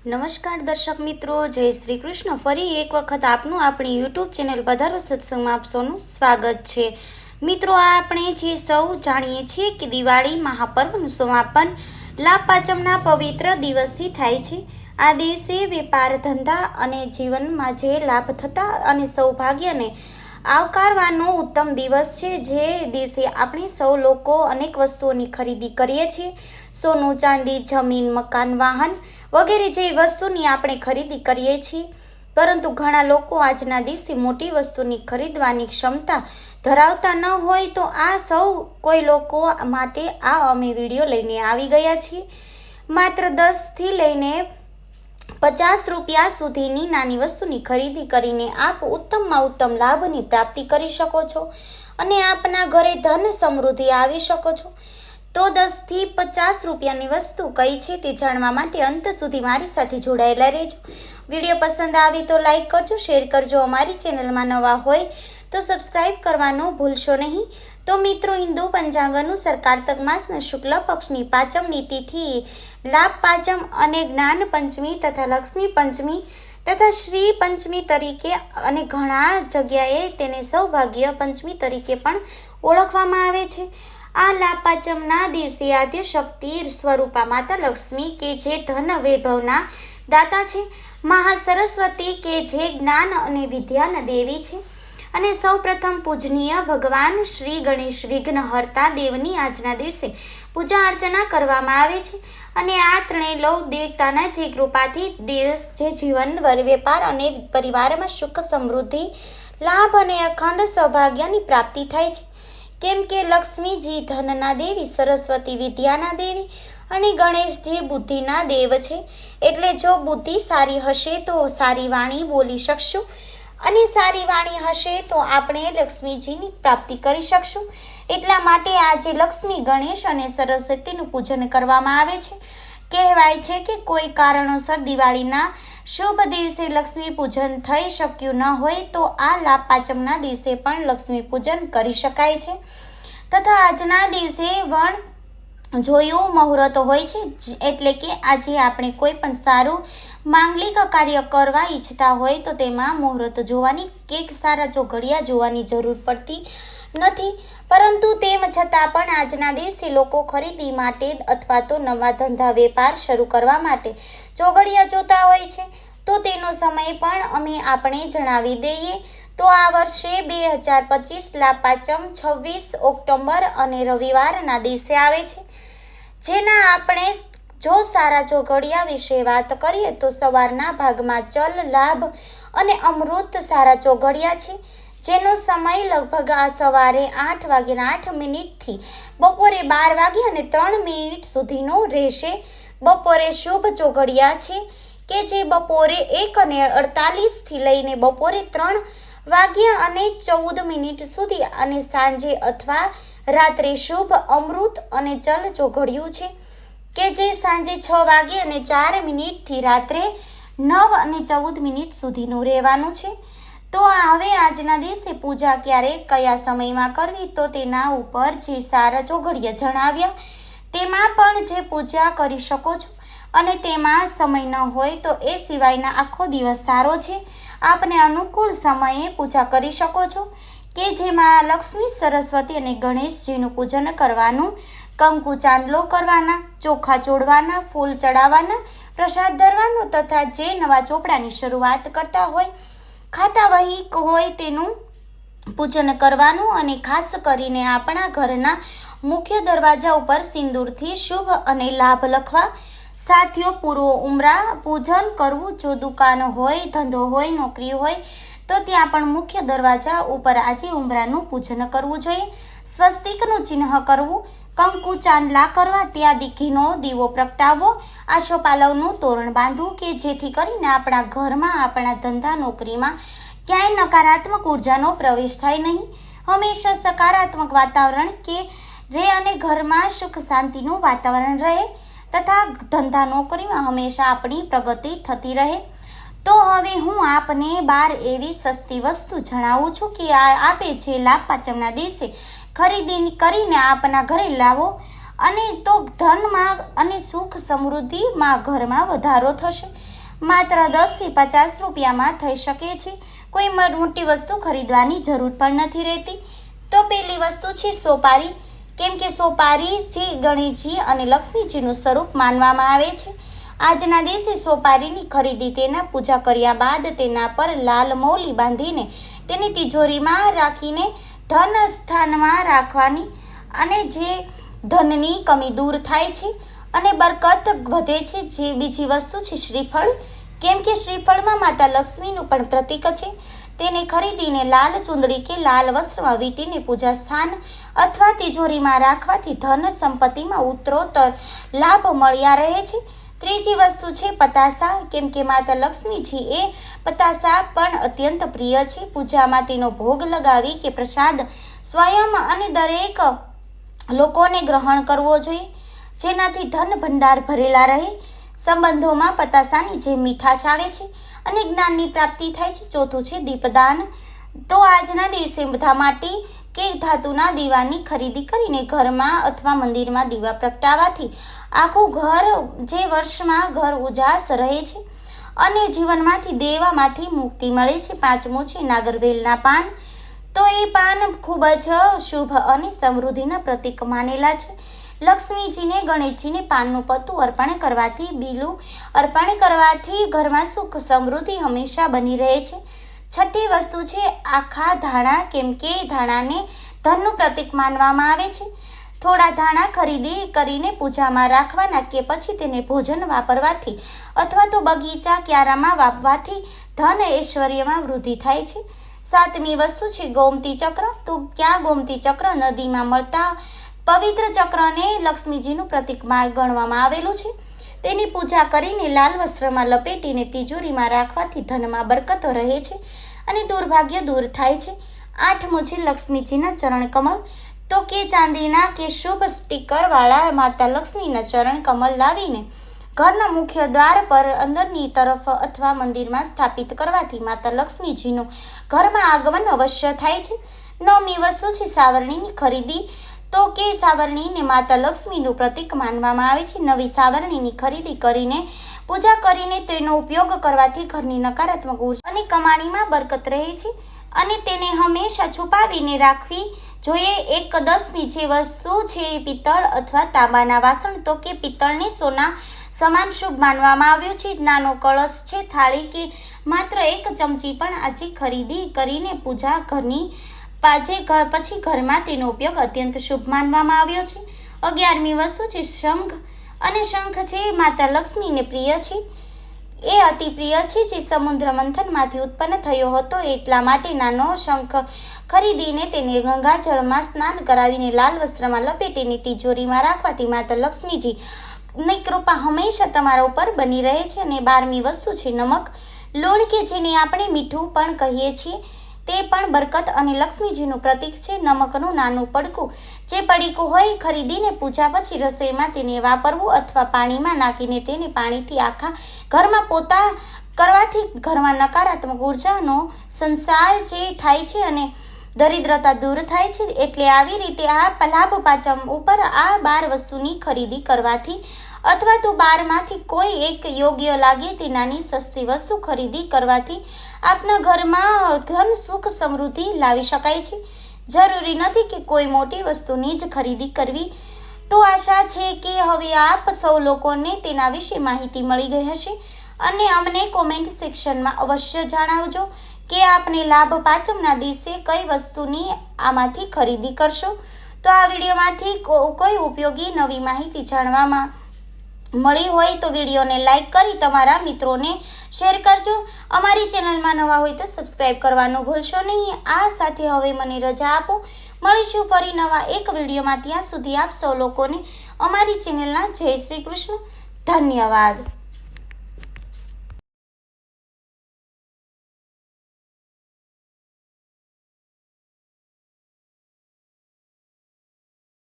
નમસ્કાર દર્શક મિત્રો, જય શ્રી કૃષ્ણ. ફરી એક વખત આપનું આપણી યુટ્યુબ ચેનલ પધારો સત્સંગમાં આપ સ્વાગત છે. મિત્રો આપણે જે સૌ જાણીએ છીએ કે દિવાળી મહાપર્વનું સમાપન લાભ પાંચમના પવિત્ર દિવસથી થાય છે. આ દિવસે વેપાર ધંધા અને જીવનમાં જે લાભ થતા અને સૌભાગ્યને આવકારવાનો ઉત્તમ દિવસ છે, જે દિવસે આપણે સૌ લોકો અનેક વસ્તુઓની ખરીદી કરીએ છીએ. સોનું, ચાંદી, જમીન, મકાન, વાહન વગેરે જેવી વસ્તુની આપણે ખરીદી કરીએ છીએ. પરંતુ ઘણા લોકો આજના દિવસે મોટી વસ્તુની ખરીદવાની ક્ષમતા ધરાવતા ન હોય તો આ સૌ કોઈ લોકો માટે આ અમે વીડિયો લઈને આવી ગયા છીએ. માત્ર દસથી લઈને પચાસ રૂપિયા સુધીની નાની વસ્તુની ખરીદી કરીને આપ ઉત્તમમાં ઉત્તમ લાભની પ્રાપ્તિ કરી શકો છો અને આપના ઘરે ધન સમૃદ્ધિ આવી શકો છો. તો દસથી પચાસ રૂપિયાની વસ્તુ કઈ છે તે જાણવા માટે અંત સુધી મારી સાથે જોડાયેલા રહેજો. વીડિયો પસંદ આવી તો લાઈક કરજો, શેર કરજો. અમારી ચેનલમાં નવા હોય તો સબસ્ક્રાઈબ કરવાનું ભૂલશો નહીં. તો મિત્રો, હિન્દુ પંચાંગ અનુસાર કાર્તક માસના શુક્લ પક્ષની પાંચમની તિથિ લાભ પાંચમ અને જ્ઞાન પંચમી તથા લક્ષ્મી પંચમી તથા શ્રી પંચમી તરીકે અને ઘણા જગ્યાએ તેને સૌભાગ્ય પંચમી તરીકે પણ ઓળખવામાં આવે છે. આ લાપાચમના દિવસે આદ્ય શક્તિ સ્વરૂપા માતા લક્ષ્મી કે જે ધન વૈભવના દાતા છે મહા સરસ્વતી કે જે જ્ઞાન અને વિદ્યાના દેવી છે. અને સૌપ્રથમ પૂજનીય ભગવાન શ્રી ગણેશ વિઘ્નહર્તા દેવની આજના દિવસે પૂજા અર્ચના કરવામાં આવે છે. અને આ ત્રણેય લોક દેવતાના જે કૃપાથી દેશ, જે જીવન, વર- વેપાર અને પરિવારમાં સુખ સમૃદ્ધિ, લાભ અને અખંડ સૌભાગ્યની પ્રાપ્તિ થાય છે. કેમ કે લક્ષ્મીજી ધનના દેવી, સરસ્વતી વિદ્યાના દેવી અને ગણેશજી બુદ્ધિના દેવ છે. એટલે જો બુદ્ધિ સારી હશે તો સારી વાણી બોલી શકશું અને સારી વાણી હશે તો આપણે લક્ષ્મીજીની પ્રાપ્તિ કરી શકશું. એટલા માટે આજે લક્ષ્મી, ગણેશ અને સરસ્વતીનું પૂજન કરવામાં આવે છે. કહેવાય છે કે કોઈ કારણોસર દિવાળીના શુભ દિવસે લક્ષ્મી પૂજન થઈ શક્યું ન હોય તો આ લાભ પાંચમના દિવસે પણ લક્ષ્મી પૂજન કરી શકાય છે. તથા આજના દિવસે વણ જોયું મુહૂર્ત હોય છે એટલે કે આજે આપણે કોઈ પણ સારું માંગલિક કાર્ય કરવા ઈચ્છતા હોય તો તેમાં મુહૂર્ત જોવાની કે સારા ચોઘડિયા જોવાની જરૂર પડતી નથી. પરંતુ તેમ છતાં પણ આજના દિવસે લોકો ખરીદી માટે અથવા તો નવા ધંધા વેપાર શરૂ કરવા માટે ચોઘડિયા જોતા હોય છે. તો તેનો સમય પણ અમે આપણે જણાવી દઈએ. તો આ વર્ષે બે હજાર પચીસ લાપાચમ છવ્વીસ ઓક્ટોબર અને રવિવારના દિવસે આવે છે. જેના આપણે જો સારા ચોઘડિયા વિશે વાત કરીએ તો સવારના ભાગમાં ચલ, લાભ અને અમૃત સારા ચોઘડિયા છે. જેનો સમય લગભગ આ સવારે આઠ વાગ્યાના આઠ મિનિટથી બપોરે બાર વાગે અને ત્રણ મિનિટ સુધીનો રહેશે. બપોરે શુભ ચોઘડિયા છે કે જે બપોરે એક અને અડતાલીસથી લઈને બપોરે ત્રણ વાગ્યા અને ચૌદ મિનિટ સુધી અને સાંજે અથવા રાત્રે શુભ, અમૃત અને ચલ ચોઘડિયું છે કે જે સાંજે છ વાગે અને ચાર મિનિટથી રાત્રે નવ અને ચૌદ મિનિટ સુધીનું રહેવાનું છે. તો હવે આજના દિવસે પૂજા ક્યારે, કયા સમયમાં કરવી, તો તેના ઉપર જે સારા ચોઘડીએ જણાવ્યા, તેમાં પણ જે પૂજા કરી શકો છો. અને તેમાં સમય ન હોય તો એ સિવાયના આખો દિવસ સારો છે. આપને અનુકૂળ સમયે પૂજા કરી શકો છો કે જેમાં લક્ષ્મી, સરસ્વતી અને ગણેશજીનું પૂજન કરવાનું, કંકુ ચાંદલો કરવાના, ચોખા ચોડવાના ફૂલ ચડાવવાના, પ્રસાદ ધરવાનો તથા જે નવા ચોપડાની શરૂઆત કરતા હોય ખાતા વહી હોય તેનું પૂજન કરવાનું અને ખાસ કરીને આપણા ઘરના મુખ્ય દરવાજા ઉપર સિંદૂરથી શુભ અને લાભ લખવા. સાથીઓ પૂર્વ ઉમરા પૂજન કરવું, જો દુકાન હોય, ધંધો હોય, નોકરી હોય, તો ત્યાં પણ મુખ્ય દરવાજા ઉપર આજે ઉમરાનું પૂજન કરવું જોઈએ. સ્વસ્તિકનું ચિહ્ન કરવું કંકુ ચાંદલા કરવા ત્યાં દીકીનો દીવો પ્રગટાવવો આશોપાલવનું તોરણ બાંધવું કે જેથી કરીને આપણા ઘરમાં આપણા ધંધા નોકરીમાં ક્યાંય નકારાત્મક ઉર્જાનો પ્રવેશ થાય નહીં. હંમેશા સકારાત્મક વાતાવરણ કે રહે અને ઘરમાં સુખ શાંતિનું વાતાવરણ રહે તથા ધંધા નોકરીમાં હંમેશા આપણી પ્રગતિ થતી રહે. તો હવે હું આપને બાર એવી સસ્તી વસ્તુ જણાવું છું કે આ આપે છે લાભ પાંચમના દિવસે. ખરીદી કરીને આપના ઘરે લાવો અને તો ધનમાં અને સુખ સમૃદ્ધિમાં ઘરમાં વધારો થશે. માત્ર દસથી પચાસ રૂપિયામાં થઈ શકે છે. કોઈ મોટી વસ્તુ ખરીદવાની જરૂર પણ નથી રહેતી. તો પહેલી વસ્તુ છે સોપારી. કેમ કે સોપારી જે ગણેશજી અને લક્ષ્મીજીનું સ્વરૂપ માનવામાં આવે છે. આજના દિવસે સોપારીની ખરીદી તેના પૂજા કર્યા બાદ તેના પર લાલ મૌલી બાંધીને તેની તિજોરીમાં રાખીને ધન સ્થાનમાં રાખવાની અને જે ધનની કમી દૂર થાય છે અને બરકત વધે છે જે બીજી વસ્તુ છે શ્રીફળ. કેમ કે શ્રીફળમાં માતા લક્ષ્મીનું પણ પ્રતીક છે. તેને ખરીદીને લાલ ચુંદડી કે લાલ વસ્ત્રમાં વીંટીને પૂજા સ્થાન અથવા તિજોરીમાં રાખવાથી ધન સંપત્તિમાં ઉત્તરોત્તર લાભ મળ્યા રહે છે. ત્રીજી વસ્તુ છે પતાસા, કેમ કે માતા લક્ષ્મીજી એ પતાસા પણ અત્યંત પ્રિય છે. પૂજામાં તેનો ભોગ લગાવી કે પ્રસાદ સ્વયં અને દરેક લોકોને ગ્રહણ કરવો જોઈએ. જેનાથી ધન ભંડાર ભરેલા રહે. સંબંધોમાં પતાસાની જે મીઠાશ આવે છે અને જ્ઞાનની પ્રાપ્તિ થાય છે. ચોથું છે દીપદાન. તો આજના દિવસે બધા માટી કે ધાતુના દીવાની ખરીદી કરીને ઘરમાં અથવા મંદિરમાં દીવા પ્રગટાવવાથી આખું ઘર જે વર્ષમાં ઘર ઉજાસ રહે છે અને જીવનમાંથી દેવામાંથી મુક્તિ મળે છે. પાંચમું છે નાગરવેલના પાન. તો એ પાન ખૂબ જ શુભ અને સમૃદ્ધિના પ્રતીક માનેલા છે. લક્ષ્મીજીને, ગણેશજીને પાનનું પત્તું અર્પણ કરવાથી, બીલું અર્પણ કરવાથી ઘરમાં સુખ સમૃદ્ધિ હંમેશા બની રહે છે. છઠ્ઠી વસ્તુ છે, આખા ધાણા કેમ કે ધાણાને ધનનું પ્રતીક માનવામાં આવે છે. થોડા ધાણા ખરીદી કરીને પૂજામાં રાખવાના કે પછી તેને ભોજન વાપરવાથી અથવા તો બગીચા ક્યારામાં વાપવાથી ધન ઐશ્વર્યમાં વૃદ્ધિ થાય છે. સાતમી વસ્તુ છે, ગોમતી ચક્ર. તો ક્યાં ગોમતી ચક્ર? નદીમાં મળતા પવિત્ર ચક્રને લક્ષ્મીજીનું પ્રતીક ગણવામાં આવેલું છે. તેની પૂજા કરીને લાલ વસ્ત્રમાં લપેટીને તિજોરીમાં રાખવાથી ધનમાં બરકતો રહે છે અને દુર્ભાગ્ય દૂર થાય છે. આઠમું છે લક્ષ્મીજીના ચરણ કમલ, તો કે ચાંદીના કે શુભ સ્ટીકરવાળા માતા લક્ષ્મીના ચરણ કમલ લાવીને ઘરના મુખ્ય દ્વાર પર અંદરની તરફ અથવા મંદિરમાં સ્થાપિત કરવાથી માતા લક્ષ્મીજીનું ઘરમાં આગમન અવશ્ય થાય છે. નવમી વસ્તુ છે સાવરણીની ખરીદી. તો કે સાવરણીને માતા લક્ષ્મીનું પ્રતીક માનવામાં આવે છે. નવી સાવરણીની ખરીદી કરીને, પૂજા કરીને તેનો ઉપયોગ કરવાથી ઘરની નકારાત્મક ઊર્જા અને કમાણીમાં બરકત રહે છે અને તેને હંમેશા છુપાવીને રાખવી જોઈએ. એક દસમી જે વસ્તુ છે, પિત્તળ અથવા તાંબાના વાસણ, તો કે પિત્તળને સોના સમાન શુભ માનવામાં આવ્યું છે. નાનો કળશ છે, થાળી કે માત્ર એક ચમચી પણ આજે ખરીદી કરીને પૂજા ઘરની ઘ- પછી ઘરમાં તેનો ઉપયોગ અત્યંત શુભ માનવામાં આવ્યો છે. અગિયારમી વસ્તુ છે શંખ. અને શંખ છે માતા લક્ષ્મીને પ્રિય છે. એ અતિ પ્રિય છે જે સમુદ્ર મંથનમાંથી ઉત્પન્ન થયો હતો એટલા માટે નાનો શંખ ખરીદીને તેને ગંગાજળમાં સ્નાન કરાવીને લાલ વસ્ત્રમાં લપેટીને તિજોરીમાં રાખવાથી માતા લક્ષ્મીજી ની કૃપા હંમેશા તમારા ઉપર બની રહે છે. અને બારમી વસ્તુ છે નમક. લોણ કે જેને આપણે મીઠું પણ કહીએ છીએ. તે પણ બરકત અને લક્ષ્મીજીનું પ્રતીક છે, નમકનું નાનું પડકું. જે પડીકું હોય ખરીદીને પૂજા પછી રસોઈમાં તેને વાપરવું અથવા પાણીમાં નાખીને તેને પાણીથી આખા ઘરમાં પોતા કરવાથી ઘરમાં નકારાત્મક ઉર્જાનો સંસાર જે થાય છે અને દરિદ્રતા દૂર થાય છે, એટલે આવી રીતે આ લાભ પાચમ ઉપર આ બાર વસ્તુની ખરીદી કરવાથી અથવા તો બારમાંથી કોઈ એક યોગ્ય લાગે તે નાની સસ્તી વસ્તુ ખરીદી કરવાથી આપના ઘરમાં ધન, સુખ, સમૃદ્ધિ લાવી શકાય છે. જરૂરી નથી કે કોઈ મોટી વસ્તુની જ ખરીદી કરવી. તો આશા છે કે હવે આપ સૌ લોકોને તેના વિશે માહિતી મળી ગઈ હશે. અને અમને કોમેન્ટ સેક્શનમાં અવશ્ય જણાવજો કે આપને લાભ પાંચમના દિવસે કઈ વસ્તુની આમાંથી ખરીદી કરશો. તો આ વિડીયોમાંથી કોઈ ઉપયોગી નવી માહિતી જાણવામાં મળી હોય તો વિડીયોને લાઇક કરી તમારા મિત્રોને શેર કરજો. અમારી ચેનલમાં નવા હોય તો સબસ્ક્રાઈબ કરવાનું ભૂલશો નહીં. આ સાથે હવે મને રજા આપો. મળીશું ફરી નવા એક વિડીયોમાં. ત્યાં સુધી આપ સૌ લોકોને અમારી ચેનલના જય શ્રી કૃષ્ણ. ધન્યવાદ.